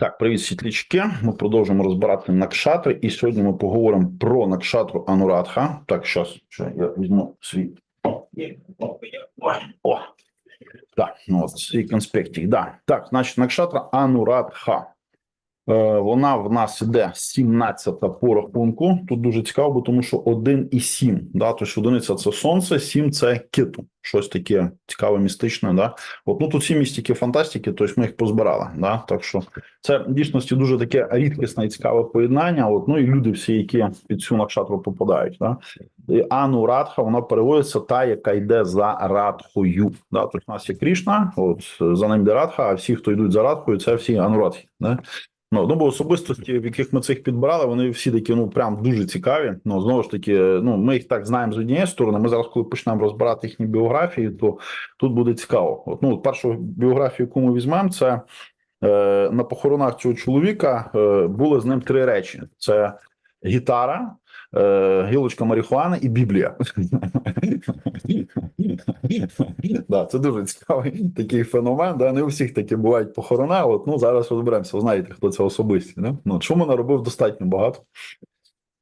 Так, привіт, світлячки. Ми продовжуємо розбирати накшатри, і сьогодні ми поговоримо про накшатру Анурадха. Так, щас, що я візьму свій. О, так, ну от свій конспектик. Да. Так, значить, накшатра Анурадха. Е, Вона в нас іде 17 по рахунку. Тут дуже цікаво, бо тому що 1 і 7. Да? Тобто одиниця це сонце, 7 це кету. Щось таке цікаве, містичне. Да? От, ну, тут всі містики фантастики, тобто ми їх позбирали. Да? Так що це в дійсності дуже таке рідкісне і цікаве поєднання. От, ну і люди всі, які під цю накшатру попадають. Да? І Ану Радха, вона переводиться та, яка йде за Радхою. Да? Тобто у нас є Крішна, от за ним йде Радха, а всі, хто йдуть за Радхою, це всі Анурадхи. Да? Ну, ну, бо особистості, в яких ми цих підбирали, вони всі такі, ну прям дуже цікаві. Ну знову ж таки, ну ми їх так знаємо з однієї сторони. Ми зараз, коли почнемо розбирати їхні біографії, то тут буде цікаво. От ну першу біографію, яку ми візьмемо, це е, на похоронах цього чоловіка е, були з ним три речі: це гітара, е, гілочка марихуани і Біблія. да, це дуже цікавий такий феномен. Да? Не у всіх такі бувають похорона. От ну зараз розберемося. Ви знаєте, хто це особисті. Да? Ну, чому наробив достатньо багато.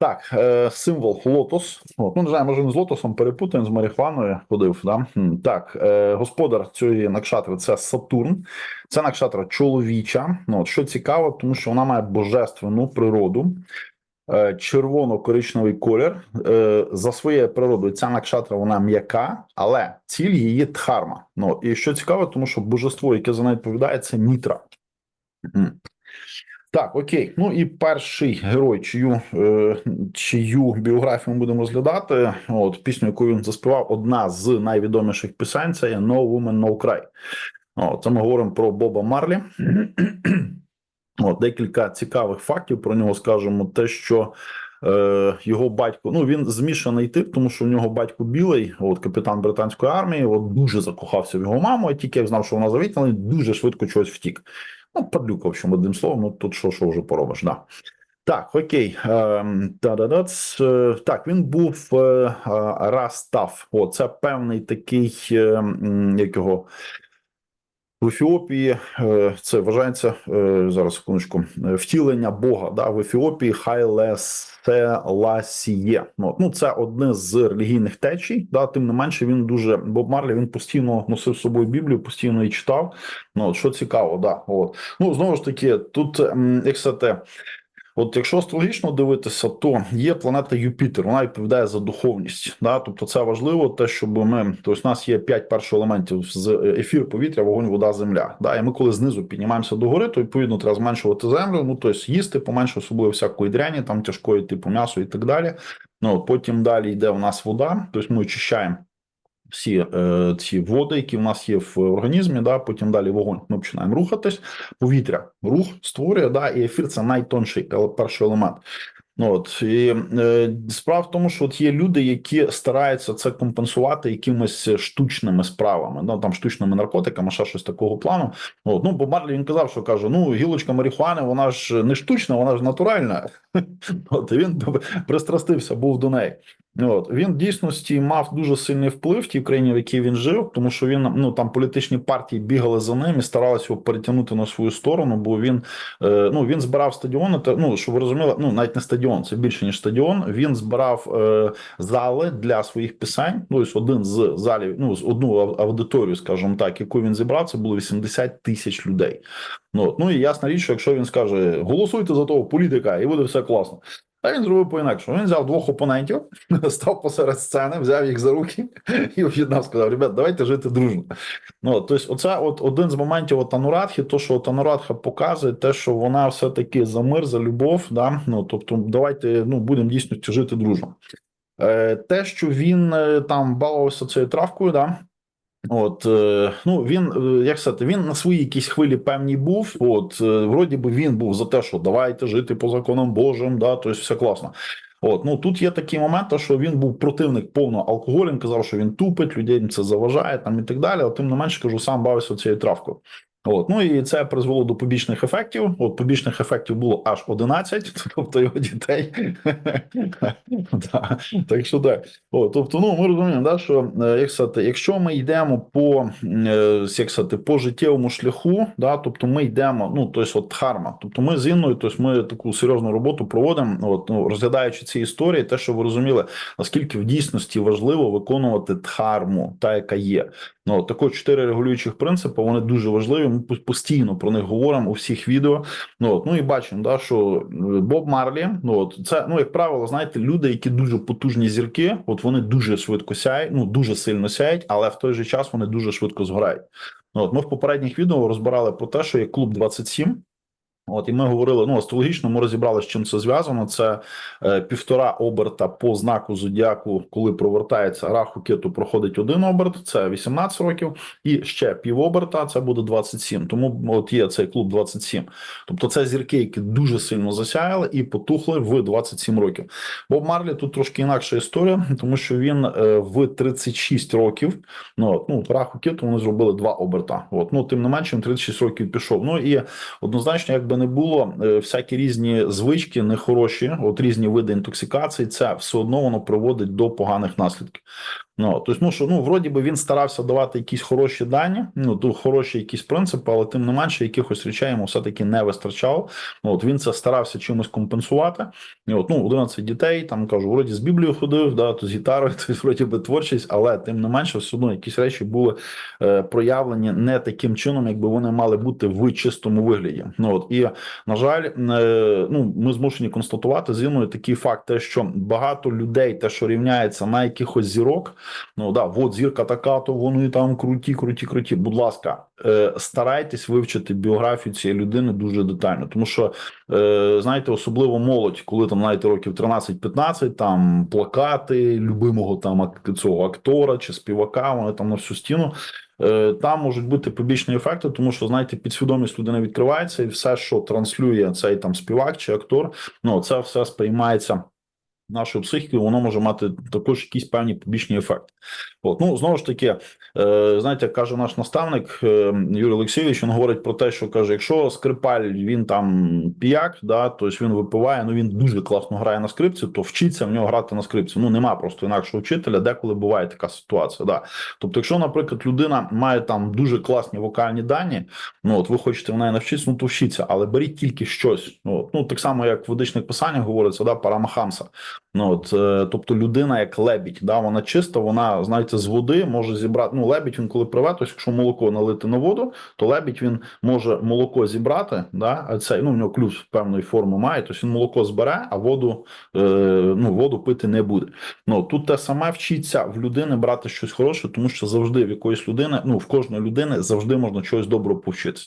Так, е, символ лотос. От, ну, не знаю, може не з лотосом перепутаємо з марихуаною ходив. Да? Так, е, господар цієї накшатри це Сатурн. Це накшатра чоловіча. Ну, от, що цікаво, тому що вона має божественну природу. Е, Червоно-коричневий колір Е, за своєю природою ця накшатра вона м'яка, але ціль її дхарма. Ну і що цікаво, тому що божество, яке за нею відповідає, це мітра. Так, окей. Ну і перший герой, чию, е, чию біографію ми будемо розглядати. От пісню, яку він заспівав, одна з найвідоміших пісень це є No Woman, No Cry. О, це ми говоримо про Боба Марлі. От, декілька цікавих фактів про нього скажемо. Те, що е, його батько, ну він змішаний тип, тому що в нього батько білий, от капітан британської армії, от дуже закохався в його маму, а тільки як знав, що вона завітна, він дуже швидко чогось втік. Ну, падлюка, в общем, одним словом, ну тут що, що вже поробиш, да. Так, окей. Ем. Е, Так, він був е, е, О, це певний такий, е, як його, в Ефіопії е, це вважається е, зараз секундочку, е, втілення Бога. Да, в Ефіопії Хайле Селасіє. Ну, ну це одне з релігійних течій. Да, тим не менше, він дуже Боб Марлі він постійно носив з собою Біблію, постійно її читав. Ну от, що цікаво, да. От ну знову ж таки, тут як це те. От якщо астрологічно дивитися, то є планета Юпітер, вона відповідає за духовність. Да? Тобто це важливо, те, щоб ми тобто у нас є п'ять перших елементів з ефір, повітря, вогонь, вода, земля. Да? І ми, коли знизу піднімаємося до гори, то відповідно треба зменшувати землю. Ну тобто їсти поменше особливо всякої дряні, там тяжкої типу м'ясо і так далі. Ну от потім далі йде у нас вода, тобто ми очищаємо. Всі е, ці води, які в нас є в організмі, да, потім далі вогонь. Ми починаємо рухатись. Повітря рух створює, да, і ефір це найтонший перший елемент. Ну от і е, справа в тому, що от є люди, які стараються це компенсувати якимись штучними справами, ну там штучними наркотиками, ще щось такого плану. От, ну бо Марлі він казав, що каже: ну гілочка марихуани, вона ж не штучна, вона ж натуральна. От і він пристрастився, був до неї. От він в дійсності мав дуже сильний вплив в тій країні, в якій він жив, тому що він ну там політичні партії бігали за ним і старалися його перетягнути на свою сторону, бо він е, ну він збирав стадіони. Та ну щоб ви розуміли, ну навіть не стадіон, це більше ніж стадіон. Він збирав е, зали для своїх пісень. Ну ось один з залів, ну з одну аудиторію, скажімо так, яку він зібрав, це було 80 тисяч людей. Ну ну і ясна річ, що якщо він скаже голосуйте за того політика, і буде все класно. А він зробив по-інакшому. Він взяв двох опонентів, став посеред сцени, взяв їх за руки і об'єднав, сказав: ребят, давайте жити дружно. Ну, тобто, оце от один з моментів от то, що от Анурадха показує, те, що вона все-таки за мир, за любов. Да? Ну, тобто, давайте ну, будемо дійсно жити дружно. Е, те, що він е, там балувався цією травкою, да? От, е, ну він, е, як сказати, він на своїй якійсь хвилі певній був. От, е, вроді би він був за те, що давайте жити по законам Божим, да, тобто все класно. От, ну тут є такі моменти, що він був противник повного алкоголю, він казав, що він тупить, людей це заважає там і так далі. А тим не менше кажу, сам бавився цією травкою. От, ну і це призвело до побічних ефектів. От побічних ефектів було аж 11, тобто його дітей. Так що так. Тобто, ну ми розуміємо, да, що е, якщо ми йдемо по е, як сказати, по життєвому шляху, тобто ми йдемо, ну тобто, от харма. Тобто, ми з Інною, тобто ми таку серйозну роботу проводимо, от ну розглядаючи ці історії, те, що ви розуміли, наскільки в дійсності важливо виконувати дхарму, та яка є. Ну, також чотири регулюючих принципи, вони дуже важливі. Ми постійно про них говоримо у всіх відео. Ну от, ну і бачимо, да, що е, Боб Марлі, ну от це, ну як правило, знаєте, люди, які дуже потужні зірки, от вони дуже швидко сяють, ну дуже сильно сяють, але в той же час вони дуже швидко згорають. Ну, от ми в попередніх відео розбирали про те, що є клуб 27, От і ми говорили, ну астрологічно ми розібрали, з чим це зв'язано. Це е, півтора оберта по знаку зодіаку, коли провертається раху кету, проходить один оберт, це 18 років, і ще пів оберта, це буде 27. Тому от є цей клуб 27. Тобто це зірки, які дуже сильно засяяли і потухли в 27 років. Боб Марлі тут трошки інакша історія, тому що він е, в 36 років. Ну ну раху кету вони зробили два оберта. От ну тим не менше, він 36 років пішов. Ну і однозначно, якби не було е, всякі різні звички, нехороші, от різні види інтоксикації, це все одно воно приводить до поганих наслідків. Ну тобто, ну що ну вроді би він старався давати якісь хороші дані, ну хороші якісь принципи, але тим не менше якихось речей йому все таки не вистачало. Ну, От він це старався чимось компенсувати. І от ну 11 дітей там кажу, вроді з Біблією ходив, да то з гітарою, то вроді би творчість, але тим не менше, все одно якісь речі були е, проявлені не таким чином, якби вони мали бути в чистому вигляді. Ну от і на жаль, е, ну ми змушені констатувати з Інною такий факт, те, що багато людей, те, що рівняється на якихось зірок. Ну да, от зірка така, то вони там круті, круті, круті. Будь ласка, е, старайтесь вивчити біографію цієї людини дуже детально, тому що е, знаєте, особливо молодь, коли там знаєте, років 13-15, там плакати любимого там цього актора чи співака, вони там на всю стіну. Е, Там можуть бути побічні ефекти, тому що знаєте, підсвідомість людини відкривається, і все, що транслює цей там співак чи актор, ну це все сприймається нашою психікою, воно може мати також якісь певні побічні ефекти. От ну знову ж таки, е, знаєте, каже наш наставник е, Юрій Олексійович, він говорить про те, що каже: якщо скрипаль він там піяк, да, тобто він випиває, ну він дуже класно грає на скрипці, то вчиться в нього грати на скрипці. Ну нема просто інакшого вчителя, деколи буває така ситуація. Да. Тобто, якщо, наприклад, людина має там дуже класні вокальні дані, ну от ви хочете в неї навчитися, ну то вчіться, але беріть тільки щось. Ну, от, ну так само, як в ведичних писаннях говориться, да, парамахамса. Ну от, е, тобто людина як лебідь, да, вона чиста, вона знаєте, з води може зібрати. Ну, лебідь він коли пливе, тобто якщо молоко налити на воду, то лебідь він може молоко зібрати. Да, а це ну в нього клюв певної форми має. Тобто він молоко збере, а воду е, ну воду пити не буде. Ну тут те саме вчиться в людини брати щось хороше, тому що завжди в якоїсь людини, ну в кожної людини завжди можна чогось доброго повчитися.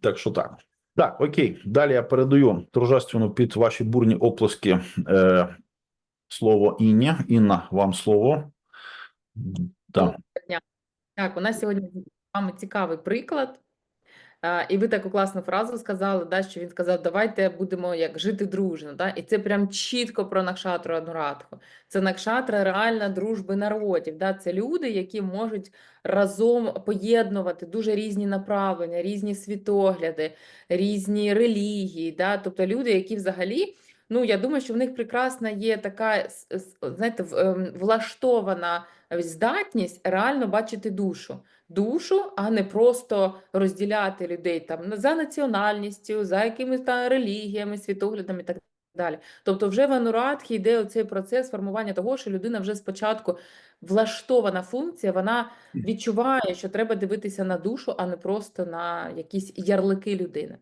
Так що так. Так, окей, далі я передаю торжественно під ваші бурні оплески е, слово Інні. Інна, вам слово. Так. Так, у нас сьогодні з вами цікавий приклад. І ви таку класну фразу сказали, да, що він сказав, давайте будемо як жити дружно. Да? І це прям чітко про Накшатру Анурадху. Це Накшатра реальна дружби народів. Да? Це люди, які можуть разом поєднувати дуже різні направлення, різні світогляди, різні релігії. Да? Тобто люди, які взагалі. Ну, я думаю, що в них прекрасна є така, знаєте, ем, влаштована здатність реально бачити душу. Душу, а не просто розділяти людей там за національністю, за якимись там релігіями, світоглядами і так далі. Тобто, вже в Анурадхі йде оцей процес формування того, що людина вже спочатку влаштована функція, вона відчуває, що треба дивитися на душу, а не просто на якісь ярлики людини.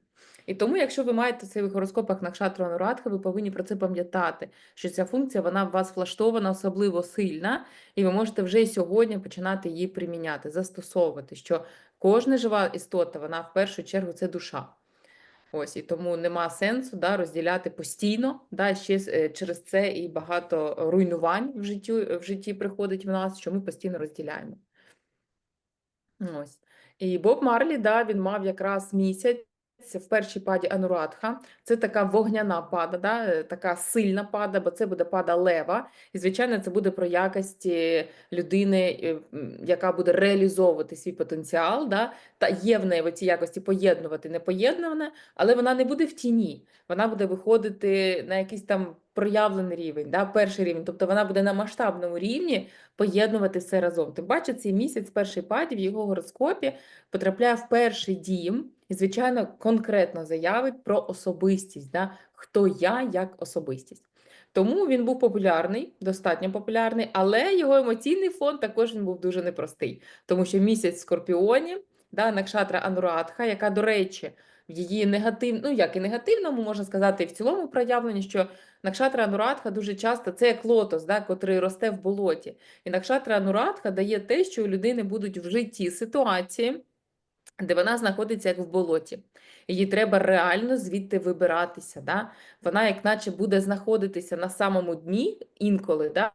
І тому, якщо ви маєте цей в гороскопах на кшатру Анурадхи, ви повинні про це пам'ятати, що ця функція вона в вас влаштована особливо сильна, і ви можете вже і сьогодні починати її приміняти, застосовувати, що кожна жива істота, вона в першу чергу це душа. Ось і тому нема сенсу да, розділяти постійно. Да, ще е, через це і багато руйнувань в житті, в житті приходить в нас, що ми постійно розділяємо. Ось. І Боб Марлі, да, він мав якраз місяць в першій паді Анурадха. Це така вогняна пада, да? е, така сильна пада, бо це буде пада лева. І, звичайно, це буде про якості людини, е, яка буде реалізовувати свій потенціал. Да? Та є в неї в цій якості поєднувати непоєднуване, але вона не буде в тіні. Вона буде виходити на якийсь там проявлений рівень, да? перший рівень. Тобто вона буде на масштабному рівні поєднувати все разом. Тим паче, цей місяць перший паді в його гороскопі потрапляє в перший дім і, звичайно, конкретно заявить про особистість, да? хто я як особистість. Тому він був популярний, достатньо популярний, але його емоційний фон також він був дуже непростий, тому що місяць Скорпіоні, да, Накшатра Анурадха, яка, до речі, в її негатив, ну як і негативному, можна сказати, і в цілому проявленні, що Накшатра Анурадха дуже часто це як лотос, да, котрий росте в болоті. І Накшатра Анурадха дає те, що у людини будуть в житті ситуації, де вона знаходиться як в болоті. Її треба реально звідти вибиратися. Да? Вона, як наче, буде знаходитися на самому дні інколи, да?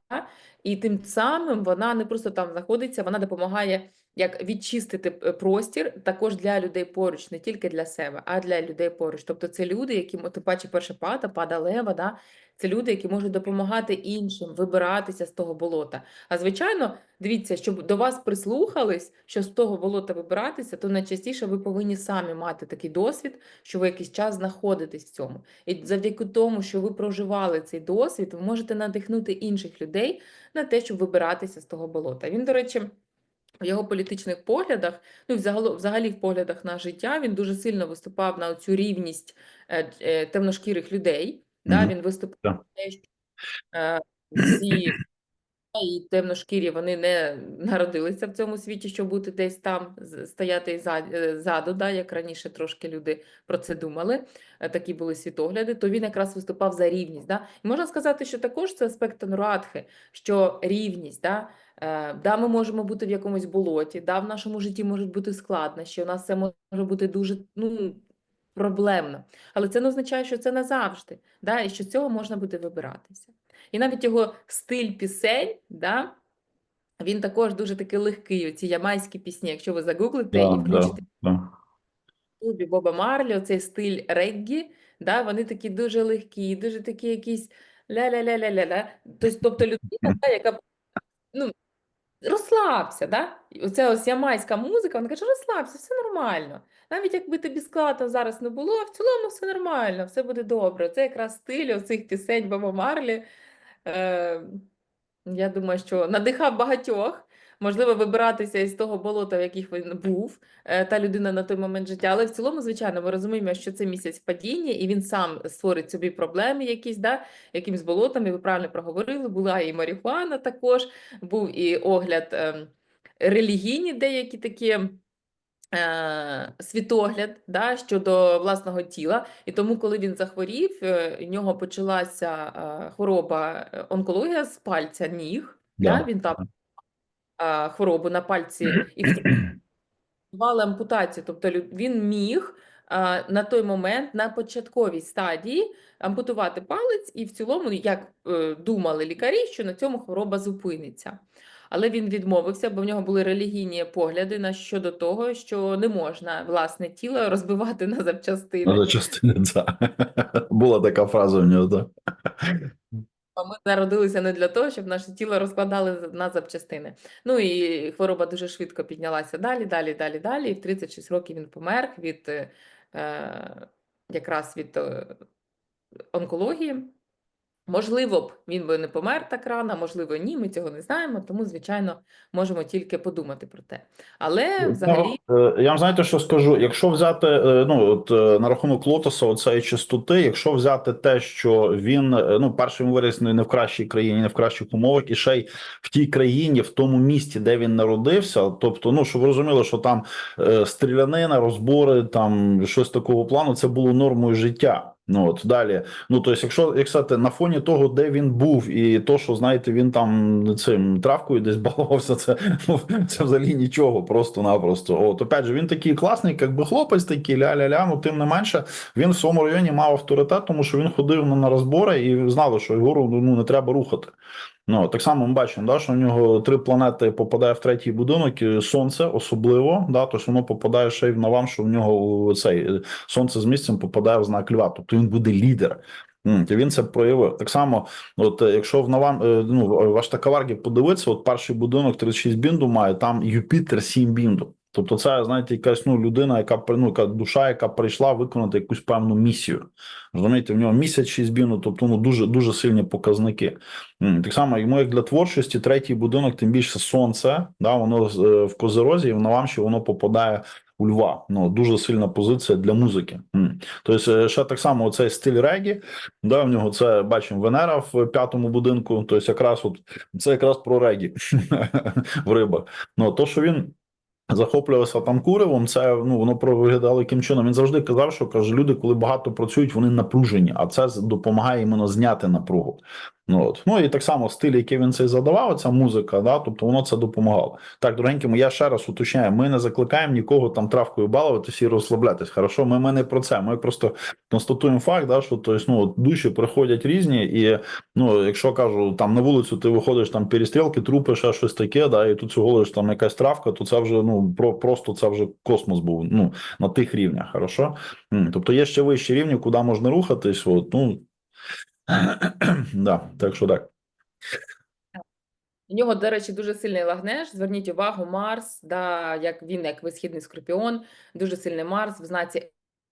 і тим самим вона не просто там знаходиться, вона допомагає як відчистити е, простір також для людей поруч, не тільки для себе, а для людей поруч. Тобто це люди, які, тим паче, перша пада, пада лева, да? це люди, які можуть допомагати іншим вибиратися з того болота. А звичайно, дивіться, щоб до вас прислухались, що з того болота вибиратися, то найчастіше ви повинні самі мати такий досвід, що ви якийсь час знаходитесь в цьому. І завдяки тому, що ви проживали цей досвід, ви можете надихнути інших людей на те, щоб вибиратися з того болота. Він, до речі. В його політичних поглядах, ну взагалі, взагалі в поглядах на життя, він дуже сильно виступав на цю рівність е, е, темношкірих людей. Да? Він виступав Так. на те, що е, всі і темношкірі вони не народилися в цьому світі, щоб бути десь там, стояти е, ззаду, да, як раніше трошки люди про це думали, такі були світогляди, то він якраз виступав за рівність. Да? І можна сказати, що також це аспект Анурадхи, що рівність, да, да, ми можемо бути в якомусь болоті, да, в нашому житті можуть бути складнощі, у нас це може бути дуже ну, проблемно, але це не означає, що це назавжди, да, і що з цього можна буде вибиратися. І навіть його стиль пісень, да, він також дуже такий легкий. Оці ямайські пісні, якщо ви загуглите і Да, да, включите да. в клубі Боба Марлі, оцей стиль реггі, да, вони такі дуже легкі, дуже такі якісь ля-ля-ля-ля-ля-ля. Тобто, тобто людина, да, яка ну, розслабся, да? Оце ось ямайська музика, вона каже, розслабся, все нормально. Навіть якби тобі складно зараз не було, в цілому все нормально, все буде добре. Це якраз стиль оцих пісень Боба Марлі. Е, я думаю, що надихав багатьох, можливо, вибиратися із того болота, в яких він був, е, та людина на той момент життя. Але в цілому, звичайно, ми розуміємо, що це місяць падіння, і він сам створить собі проблеми якісь, да, якимсь болотами. Ви правильно проговорили, була і марихуана також, був і огляд ем, релігійні деякі такі. е, Світогляд да, щодо власного тіла, і тому, коли він захворів, е, у нього почалася е, хвороба е, онкологія з пальця ніг. Да. Да. Він там е, хворобу на пальці і втратували ампутацію. Тобто він міг е, на той момент на початковій стадії ампутувати палець, і в цілому, як е, думали лікарі, що на цьому хвороба зупиниться. Але він відмовився, бо в нього були релігійні погляди на щодо того, що не можна власне тіло розбивати на запчастини. Ну, за частини, да. Була така фраза в нього, так. А Ми народилися не для того, щоб наше тіло розкладали на запчастини. Ну і хвороба дуже швидко піднялася далі, далі, далі, далі. І в 36 років він помер від е, якраз від е, онкології. Можливо б він би не помер так рано, можливо, ні, ми цього не знаємо, тому, звичайно, можемо тільки подумати про те. Але взагалі. Ну, е, я вам знаєте, що скажу? Якщо взяти е, ну от е, на рахунок лотоса, оцеї чистоти, якщо взяти те, що він ну першим виріс не в кращій країні, не в кращих умовах, і ще й в тій країні, в тому місті, де він народився, тобто, ну щоб ви розуміли, що там стрілянина, розбори, там щось такого плану, це було нормою життя. Ну от далі. Ну тобто, якщо як сказати, на фоні того, де він був, і то, що знаєте, він там цим травкою десь балувався, це ну це взагалі нічого, просто-напросто. От опять же, він такий класний, якби хлопець, такий ля-ля-ля. Ну тим не менше, він в своєму районі мав авторитет, тому що він ходив на розбори і знали, що його ну не треба рухати. Ну, так само ми бачимо, да, що в нього три планети попадає в третій будинок, сонце особливо, да, тобто воно попадає ще й в Навам, що в нього цей е, сонце з місцем попадає в знак льва, тобто він буде лідер. Він це проявив. Так само, от е, якщо в Навам, е, ну, в Аштакаваргі подивитися, от перший будинок 36 бінду має, там Юпітер 7 бінду. Тобто, це знаєте, якась ну людина, яка ну, яка душа, яка прийшла виконати якусь певну місію. Розумієте, в нього місяць 6 бінду, тобто ну дуже дуже сильні показники. Так само йому як для творчості, третій будинок, тим більше сонце, да, воно е, в козерозі, і в Навамші воно попадає у льва. Ну дуже сильна позиція для музики. Тобто, е, ще так само оцей стиль регі, да, в нього це бачимо Венера в п'ятому будинку. Тобто, якраз от це якраз про регі в рибах. Ну то, що він. Захоплювався там куревом, це ну воно виглядало яким чином. Він завжди казав, що каже, люди, коли багато працюють, вони напружені, а це допомагає іменно зняти напругу. Ну от ну і так само стиль, який він цей задавав, ця музика, да, тобто воно це допомагало. Так, дорогенькими, я ще раз уточняю, ми не закликаємо нікого там травкою балуватися і розслаблятись. Хорошо, ми, ми не про це. Ми просто констатуємо факт, да, що тобто, ну, душі приходять різні, і ну, якщо кажу, там на вулицю ти виходиш там перестрілки, трупи, ще щось таке, да, і тут всього там якась травка, то це вже ну про просто це вже космос був. Ну на тих рівнях. Хорошо. Тобто є ще вищі рівні, куди можна рухатись. От, ну да, так що так. У нього, до речі, дуже сильний лагнеш. Зверніть увагу, Марс, да, як він, як висхідний скорпіон, дуже сильний Марс в знаці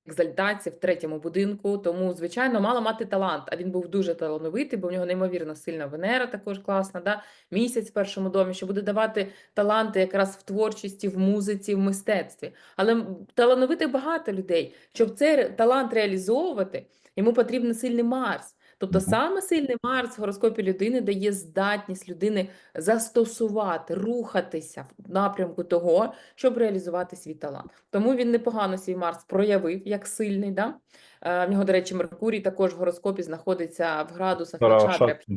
екзальтації в третьому будинку. Тому, звичайно, мало мати талант. А він був дуже талановитий, бо в нього неймовірно сильна Венера, також класна. Да? Місяць в першому домі, що буде давати таланти якраз в творчості, в музиці, в мистецтві. Але талановитих багато людей. Щоб цей талант реалізовувати, йому потрібен сильний Марс. Тобто саме сильний Марс в гороскопі людини дає здатність людини застосувати, рухатися в напрямку того, щоб реалізувати свій талант. Тому він непогано свій Марс проявив як сильний. Да? Е, В нього, до речі, Меркурій також в гороскопі знаходиться в градусах. Тарашатку.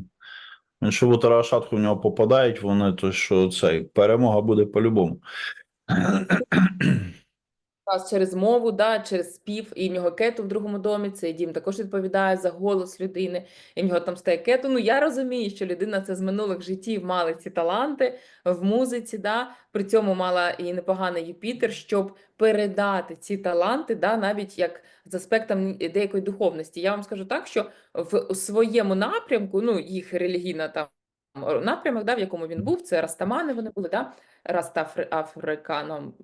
Якщо в Тарашатку в нього попадають, вони то що цей перемога буде по-любому. Раз через мову, да, через спів, і в нього кету в другому домі. Цей дім також відповідає за голос людини, і в нього там стає кету. Ну я розумію, що людина це з минулих життів мала ці таланти в музиці, да, при цьому мала і непоганий Юпітер, щоб передати ці таланти, да, навіть як з аспектом деякої духовності. Я вам скажу так, що в своєму напрямку, ну їх релігійна там. Напрямок, да, в якому він був, це Растамани вони були, да? Растафриканом,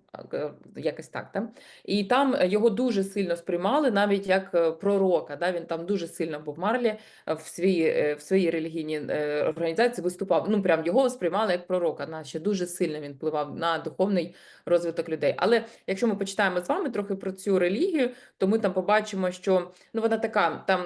якось так. Да? І там його дуже сильно сприймали, навіть як е, пророка. Да? Він там дуже сильно був Марлі е, в своїй, е, в своїй релігійній організації виступав. Ну, прям його сприймали як пророка, наче дуже сильно він впливав на духовний розвиток людей. Але якщо ми почитаємо з вами трохи про цю релігію, то ми там побачимо, що ну, вона така, там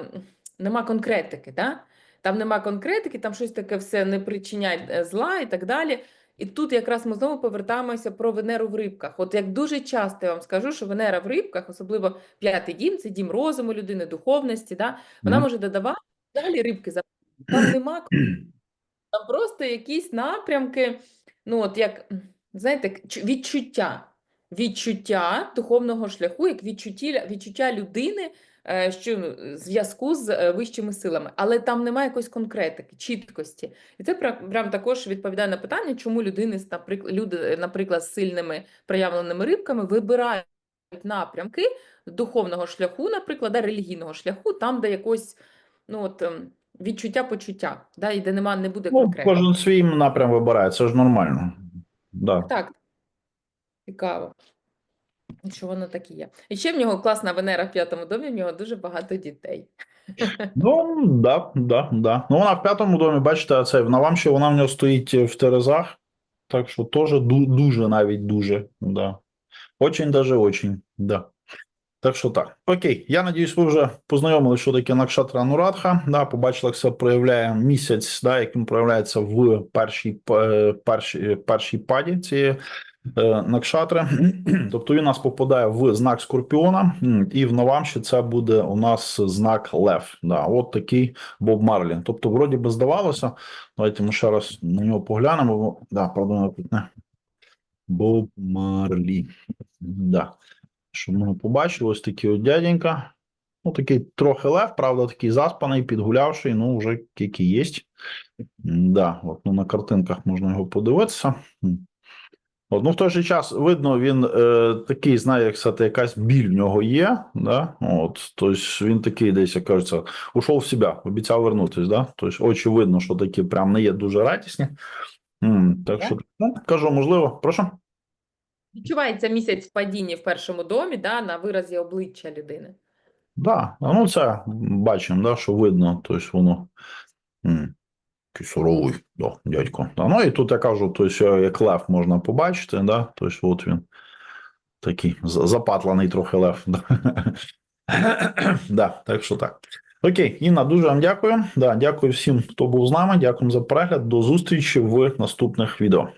нема конкретики. Да? Там нема конкретики, там щось таке все не причиняє е, зла і так далі. І тут якраз ми знову повертаємося про Венеру в рибках. От як дуже часто я вам скажу, що Венера в рибках, особливо п'ятий дім, це дім розуму людини, духовності, да? вона може додавати далі рибки за там нема там просто якісь напрямки, ну от як, знаєте, відчуття. Відчуття духовного шляху, як відчуття, відчуття людини, що ну, зв'язку з е, вищими силами, але там немає якоїсь конкретики, чіткості. І це прям, також відповідає на питання, чому людини, наприклад, люди, е, наприклад, з сильними проявленими рибками вибирають напрямки духовного шляху, наприклад, да, релігійного шляху, там, де якось ну, от, ем, відчуття почуття, да, і де нема, не буде Ну, конкретики. кожен свій напрям вибирає, це ж нормально. Да. Так, цікаво, що воно так і є. І ще в нього класна Венера в п'ятому домі, в нього дуже багато дітей. Ну, да, да, да. Ну, вона в п'ятому домі, бачите, це в Навамші, вона в нього стоїть в Терезах. Так що теж дуже, навіть дуже, да. Очень даже очень, да. Так що так. Окей, я надіюсь, ви вже познайомилися, що таке Накшатра Анурадха. Да, побачили, як це проявляє місяць, да, як він проявляється в першій, першій, першій паді цієї е, Накшатри. Тобто він у нас попадає в знак Скорпіона, і в Навамші це буде у нас знак Лев. Да, от такий Боб Марлі. Тобто, вроді би здавалося, давайте ми ще раз на нього поглянемо. Да, правда, не. Боб Марлі. Да. Щоб ми побачили, ось такий от дяденька. Ну, такий трохи лев, правда, такий заспаний, підгулявший, ну, вже який є. Да, от, ну, на картинках можна його подивитися. От, ну, в той же час видно, він е, такий, знає, як сказати, якась біль в нього є. Да? От, тобто він такий десь, як кажеться, ушов в себе, обіцяв вернутись. Да? Тобто очі видно, що такі прям не є дуже радісні. М, так що, ну, кажу, можливо, прошу. Відчувається місяць в падінні в першому домі, да, на виразі обличчя людини. Да, ну це бачимо, да, що видно, тобто воно м, такий суровий, да, дядько. Ну і тут я кажу, тобто, як лев можна побачити, да, тобто от він такий запатланий трохи лев. Да. да, так що так. Окей, Інна, дуже вам дякую. Да, дякую всім, хто був з нами. Дякую за перегляд. До зустрічі в наступних відео.